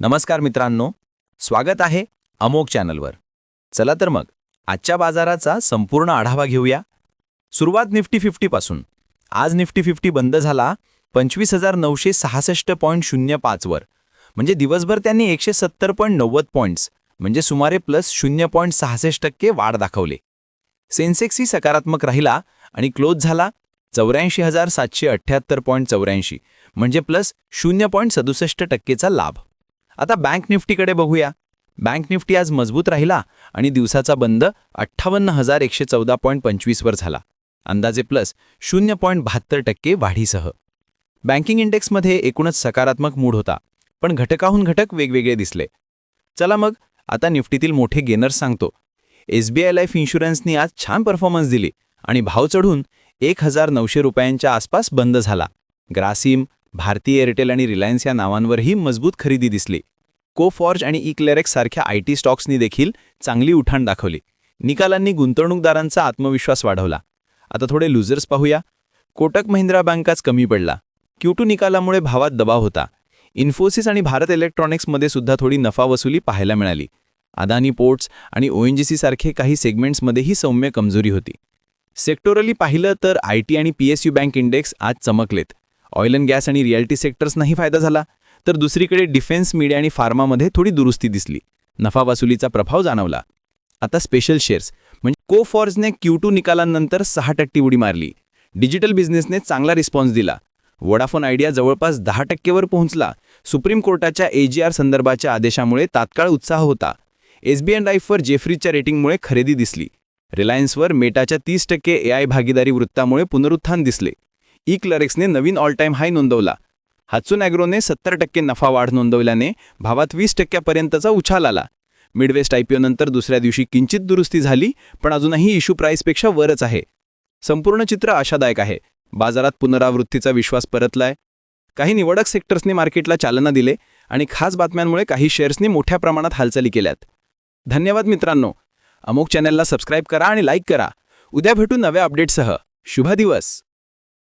नमस्कार मित्रांनो स्वागत आहे अमोक चॅनलवर. चला तर मग आजच्या बाजाराचा संपूर्ण आढावा घेऊया. सुरुवात निफ्टी फिफ्टीपासून आज निफ्टी फिफ्टी बंद झाला पंचवीस हजार नऊशे सहासष्ट पॉईंट शून्य पाचवर म्हणजे दिवसभर त्यांनी एकशे सत्तर पॉईंट नव्वद पॉईंट्स म्हणजे सुमारे प्लस शून्य पॉईंट सहासष्ट टक्के वाढ दाखवले. सेन्सेक्सही सकारात्मक राहिला आणि क्लोज झाला चौऱ्याऐंशी हजार सातशे अठ्ठ्याहत्तर पॉईंट चौऱ्याऐंशी म्हणजे प्लस शून्य पॉईंट सदुसष्ट टक्केचा लाभ. आता बँक निफ्टीकडे बघूया. बँक निफ्टी आज मजबूत राहिला आणि दिवसाचा बंद अठ्ठावन्न हजार एकशे चौदा पॉईंट पंचवीसवर झाला. अंदाजे प्लस शून्य पॉईंट बहात्तर टक्के वाढीसह. बँकिंग इंडेक्समध्ये एकूणच सकारात्मक मूड होता पण घटकाहून घटक वेगवेगळे दिसले. चला मग आता निफ्टीतील मोठे गेनर्स सांगतो. एसबीआय लाईफ इन्शुरन्सनी आज छान परफॉर्मन्स दिली आणि भाव चढून एक हजार नऊशे रुपयांच्या आसपास बंद झाला. ग्रासिम भारतीय एअरटेल आणि रिलायन्स या नावांवरही मजबूत खरेदी दिसली. कोफॉर्ज आणि इक्लेरेक्स सारख्या आय टी स्टॉक्सनी देखील चांगली उठाण दाखवली. निकालांनी गुंतवणूकदारांचा आत्मविश्वास वाढवला. आता थोडे लुझर्स पाहूया. कोटक महिंद्रा बँकाच कमी पडला. क्यूटू निकालामुळे भावात दबाव होता. इन्फोसिस आणि भारत इलेक्ट्रॉनिक्समध्ये सुद्धा थोडी नफा वसुली पाहायला मिळाली. अदानी पोर्ट्स आणि ओएनजीसी सारखे काही सेगमेंट्समध्येही सौम्य कमजोरी होती. सेक्टोरली पाहिलं तर आय टी आणि पीएसयू बँक इंडेक्स आज चमकलेत. ऑइल अँड गॅस आणि रिअल्टी सेक्टर्सनाही फायदा झाला तर दुसरीकडे डिफेन्स मीडिया आणि फार्मामध्ये थोडी दुरुस्ती दिसली. नफा वसुलीचा प्रभाव जाणवला. आता स्पेशल शेअर्स म्हणजे कोफॉर्जने क्यू टू निकालांनंतर सहा टक्के उडी मारली. डिजिटल बिझनेसने चांगला रिस्पॉन्स दिला. वोडाफोन आयडिया जवळपास दहा टक्केवर पोहोचला. सुप्रीम कोर्टाच्या एजीआर संदर्भाच्या आदेशामुळे तात्काळ उत्साह होता. एसबीएन लाईफवर जेफ्रीजच्या रेटिंगमुळे खरेदी दिसली. रिलायन्सवर मेटाच्या तीस टक्के एआय भागीदारी वृत्तामुळे पुनरुत्थान दिसले. ई क्लरेक्सने नवीन ऑल टाईम हाय नोंदवला. हात्सून ॲग्रोने सत्तर टक्के नफा वाढ नोंदवल्याने भावात वीस टक्क्यापर्यंतचा उछाल आला. मिडवेस्ट आयपीओनंतर दुसऱ्या दिवशी किंचित दुरुस्ती झाली पण अजूनही इश्यू प्राईसपेक्षा वरच आहे. संपूर्ण चित्र आशादायक आहे. बाजारात पुनरावृत्तीचा विश्वास परतलाय. काही निवडक सेक्टर्सनी मार्केटला चालना दिले आणि खास बातम्यांमुळे काही शेअर्सनी मोठ्या प्रमाणात हालचाली केल्यात. धन्यवाद मित्रांनो. अमुक चॅनलला सबस्क्राईब करा आणि लाईक करा. उद्या भेटू नव्या अपडेटसह शुभ दिवस.